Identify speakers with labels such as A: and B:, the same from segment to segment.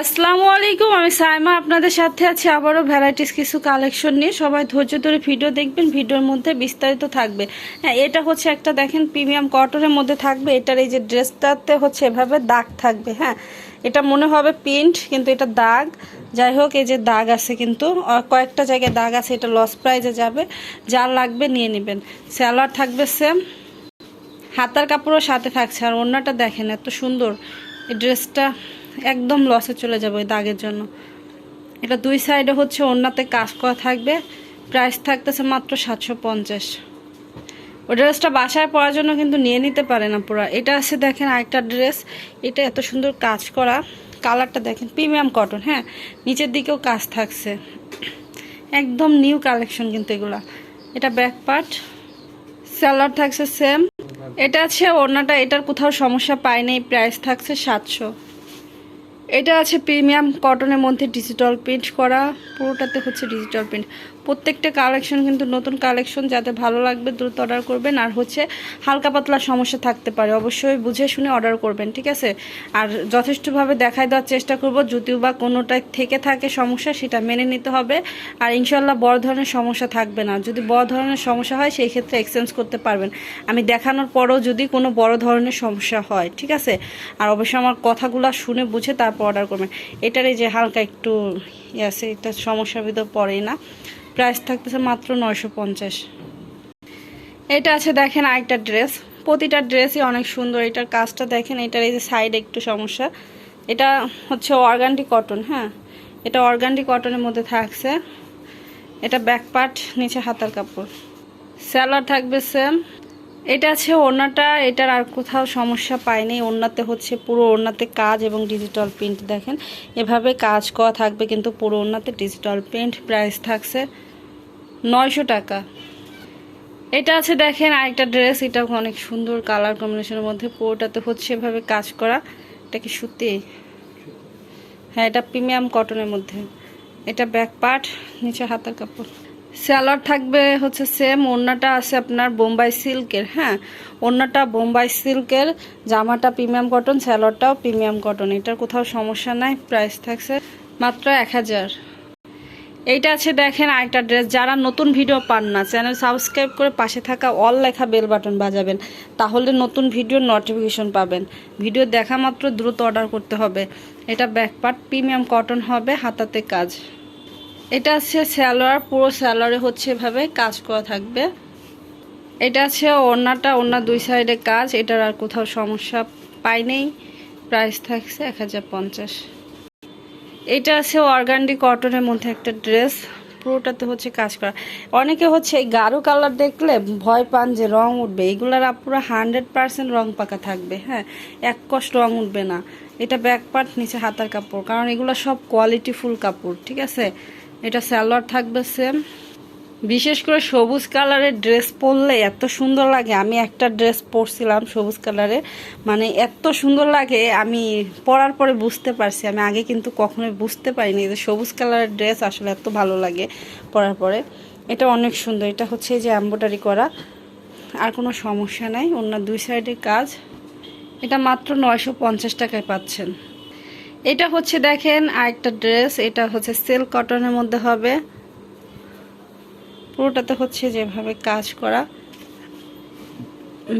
A: আসসালামু আলাইকুম, আমি সাইমা, আপনাদের সাথে আছি আবারও ভ্যারাইটিস কিছু কালেকশন নিয়ে। সবাই ধৈর্য ধরে ভিডিও দেখবেন, ভিডিওর মধ্যে বিস্তারিত থাকবে। হ্যাঁ এটা হচ্ছে একটা দেখেন, প্রিমিয়াম কটনের মধ্যে থাকবে। এটার এই যে ড্রেসটাতে হচ্ছে এভাবে দাগ থাকবে হ্যাঁ। এটা মনে হবে প্রিন্ট, কিন্তু এটা দাগ। যাই হোক, এই যে দাগ আছে কিন্তু কয়েকটা জায়গায় দাগ আছে, এটা লস প্রাইজে যাবে। যার লাগবে নিয়ে নেবেন। স্যালোয়ার থাকবে সেম হাতার কাপড়ও সাথে থাকছে। আর ওড়নাটা দেখেন, এত সুন্দর। এই ড্রেসটা একদম লসে চলে যাবে ওই দাগের জন্য। এটা দুই সাইডে হচ্ছে, ওড়নাতে কাজ করা থাকবে। প্রাইস থাকতেছে মাত্র সাতশো পঞ্চাশ। ওই ড্রেসটা বাসায় পরার জন্য কিন্তু নিয়ে নিতে পারে না পুরো। এটা আছে দেখেন আরেকটা ড্রেস এটা এত সুন্দর কাজ করা। কালারটা দেখেন প্রিমিয়াম কটন হ্যাঁ? নিচের দিকেও কাজ থাকছে। একদম নিউ কালেকশন কিন্তু এগুলা। এটা ব্যাক পার্ট স্যালার থাকছে সেম এটা আছে, ওড়নাটা, এটার কোথাও সমস্যা পায় নাই। প্রাইস থাকছে সাতশো। এটা আছে প্রিমিয়াম কটনের মধ্যে ডিজিটাল প্রিন্ট করা পুরোটাতে হচ্ছে ডিজিটাল প্রিন্ট প্রত্যেকটা কালেকশন কিন্তু নতুন কালেকশন যাতে ভালো লাগবে দ্রুত অর্ডার করবেন। আর হচ্ছে হালকা পাতলা সমস্যা থাকতে পারে, অবশ্যই বুঝে শুনে অর্ডার করবেন, ঠিক আছে? আর যথেষ্টভাবে দেখাই দেওয়ার চেষ্টা করব, যদিও বা কোনোটা থেকে থাকে সমস্যা, সেটা মেনে নিতে হবে। আর ইনশাল্লাহ বড় ধরনের সমস্যা থাকবে না। যদি বড় ধরনের সমস্যা হয়, সেই ক্ষেত্রে এক্সচেঞ্জ করতে পারবেন। আমি দেখানোর পরও যদি কোনো বড় ধরনের সমস্যা হয়, ঠিক আছে? আর অবশ্যই আমার কথাগুলো শুনে বুঝে তারপর অর্ডার করবেন। এটার এই যে হালকা একটু ইয়ে আছে, এটা সমস্যার ভিতর পড়েই না। প্রাইস থাকতেছে মাত্র নয়শো পঞ্চাশ। এটা আছে দেখেন আরেকটা ড্রেস। প্রতিটা ড্রেসই অনেক সুন্দর। এটার কাজটা দেখেন, এটার এই যে সাইড একটু সমস্যা। এটা হচ্ছে অর্গানটি কটন হ্যাঁ? এটা অর্গানটি কটনের মধ্যে থাকছে। এটা ব্যাকপার্ট নিচে হাতার কাপড়। স্যালার থাকবে সেম এটা আছে ওড়নাটা এটার আর কোথাও সমস্যা পায়নি। ওড়নাতে হচ্ছে পুরো ওড়নাতে কাজ এবং ডিজিটাল প্রিন্ট দেখেন। এভাবে কাজ করা থাকবে কিন্তু পুরো ওড়নাতে ডিজিটাল প্রিন্ট প্রাইস থাকছে নয়শো টাকা। এটা আছে দেখেন আরেকটা ড্রেস এটা অনেক সুন্দর কালার কম্বিনেশনের মধ্যে। পুরোটাতে হচ্ছে এভাবে কাজ করা। এটা কি সুতি? হ্যাঁ এটা প্রিমিয়াম কটনের মধ্যে। এটা ব্যাক পার্ট নিচে হাতার কাপড়। স্যালাড থাকবে হচ্ছে সেম ওড়নাটা আছে আপনার বোম্বাই সিল্কের হ্যাঁ? ওড়নাটা বোম্বাই সিল্কের, জামাটা প্রিমিয়াম কটন স্যালাডটাও প্রিমিয়াম কটন এটার কোথাও সমস্যা নাই প্রাইস থাকছে মাত্র এক হাজার। এইটা আছে দেখেন আরেকটা ড্রেস যারা নতুন ভিডিও পান না চ্যানেল সাবস্ক্রাইব করে পাশে থাকা অল লেখা বেল বাটন বাজাবেন, তাহলে নতুন ভিডিওর নোটিফিকেশন পাবেন। ভিডিও দেখা মাত্র দ্রুত অর্ডার করতে হবে। এটা ব্যাকপার্ট প্রিমিয়াম কটন হবে, হাতাতে কাজ। এটা আছে স্যালোয়ার, পুরো স্যালোয়ারে হচ্ছে এভাবে কাজ করা থাকবে। এটা আছে ওড়নাটা, ওড়না দুই সাইডে কাজ, এটার আর কোথাও সমস্যা পাই নেই। প্রাইস থাকছে এক হাজার পঞ্চাশ। এটা আছে অর্গান্ডি কটনের মধ্যে একটা ড্রেস, পুরোটাতে হচ্ছে কাজ করা। অনেকে হচ্ছে এই গাঢ় কালার দেখলে ভয় পান যে রং উঠবে। এগুলার পুরো হান্ড্রেড পার্সেন্ট রং পাকা থাকবে হ্যাঁ। এক কষ্ট রং উঠবে না। এটা ব্যাক পার্ট, নিচে হাতার কাপড়, কারণ এগুলো সব কোয়ালিটি ফুল কাপড়, ঠিক আছে? এটা স্যালোয়ার থাকবে সেম বিশেষ করে সবুজ কালারের ড্রেস পরলে এত সুন্দর লাগে। আমি একটা ড্রেস পরছিলাম সবুজ কালারের মানে এত সুন্দর লাগে, আমি পরার পরে বুঝতে পারছি। আমি আগে কিন্তু কখনোই বুঝতে পারিনি যে সবুজ কালারের ড্রেস আসলে এত ভালো লাগে পরার পরে। এটা অনেক সুন্দর। এটা হচ্ছে যে এম্ব্রয়ডারি করা। আর কোনো সমস্যা নাই। অন্য দুই সাইডে কাজ। এটা মাত্র নয়শো পঞ্চাশ টাকায় পাচ্ছেন। এটা হচ্ছে দেখেন আরেকটা ড্রেস, এটা হচ্ছে সিল্ক কটনের মধ্যে হবে। পুরোটাতে হচ্ছে যেভাবে কাজ করা।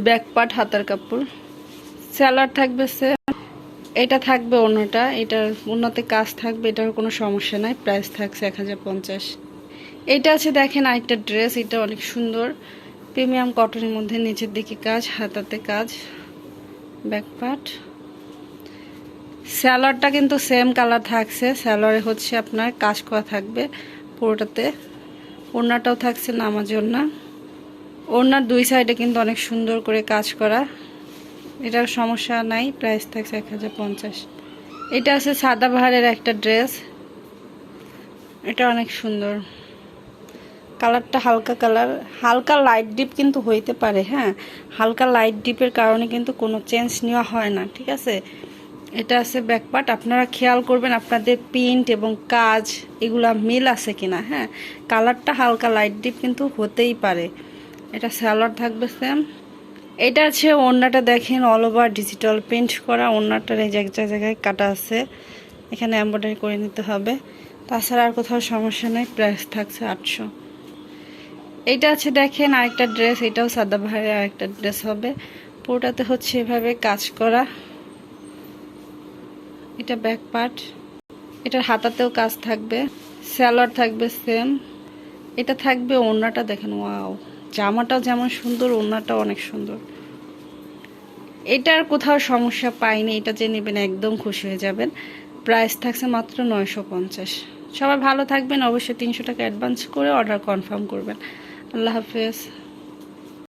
A: ব্যাক পার্ট, হাতার কাপড়। স্যালার থাকবে সে এটা থাকবে অন্যটা। এটার অন্যতে কাজ থাকবে, এটার কোনো সমস্যা নাই। প্রাইস থাকছে এক এইটা আছে দেখেন আরেকটা ড্রেস, এটা অনেক সুন্দর। প্রিমিয়াম কটনের মধ্যে নিচের দিকে কাজ, হাতাতে কাজ। ব্যাক পার্ট স্যালাডটা কিন্তু সেম কালার থাকছে। স্যালারে হচ্ছে আপনার কাজ করা থাকবে পুরোটাতে। ওড়নাটাও থাকছে নামাজ ওড়না ওড়নার দুই সাইডে কিন্তু অনেক সুন্দর করে কাজ করা। এটার সমস্যা নাই, প্রাইস থাকছে এক হাজার পঞ্চাশ। এটা আছে সাদা বাহারের একটা ড্রেস। এটা অনেক সুন্দর। কালারটা হালকা কালার। হালকা লাইট ডিপ কিন্তু হইতে পারে হ্যাঁ। হালকা লাইট ডিপের কারণে কিন্তু কোনো চেঞ্জ নেওয়া হয় না, ঠিক আছে? এটা আছে ব্যাকপার্ট আপনারা খেয়াল করবেন আপনাদের প্রিন্ট এবং কাজ, এগুলা মিল আছে কিনা হ্যাঁ? কালারটা হালকা লাইট ডিপ কিন্তু হতেই পারে। এটা স্যালাড থাকবে সেম এটা আছে ওড়নাটা দেখেন অল ওভার ডিজিটাল প্রিন্ট করা। ওড়নাটার এই যে একটা জায়গায় কাটা আছে। এখানে এম্ব্রয়ডারি করে নিতে হবে। তাছাড়া আর কোথাও সমস্যা নেই প্রাইস থাকছে আটশো। এইটা আছে দেখেন আরেকটা ড্রেস এটাও সাদা ভাইয়ের আরেকটা ড্রেস হবে। পুরোটাতে হচ্ছে এভাবে কাজ করা। এটা ব্যাক পার্ট এটার হাতাতেও কাজ থাকবে। স্যালোয়ার থাকবে সেম এটা থাকবে ওড়নাটা দেখেন ওয়াও জামাটাও যেমন সুন্দর, ওড়নাটাও অনেক সুন্দর। এটার কোথাও সমস্যা পাইনি, এটা যে নেবেন একদম খুশি হয়ে যাবেন। প্রাইস থাকছে মাত্র নয়শো পঞ্চাশ। সবাই ভালো থাকবেন, অবশ্যই তিনশো টাকা অ্যাডভান্স করে অর্ডার কনফার্ম করবেন। আল্লাহ হাফেজ।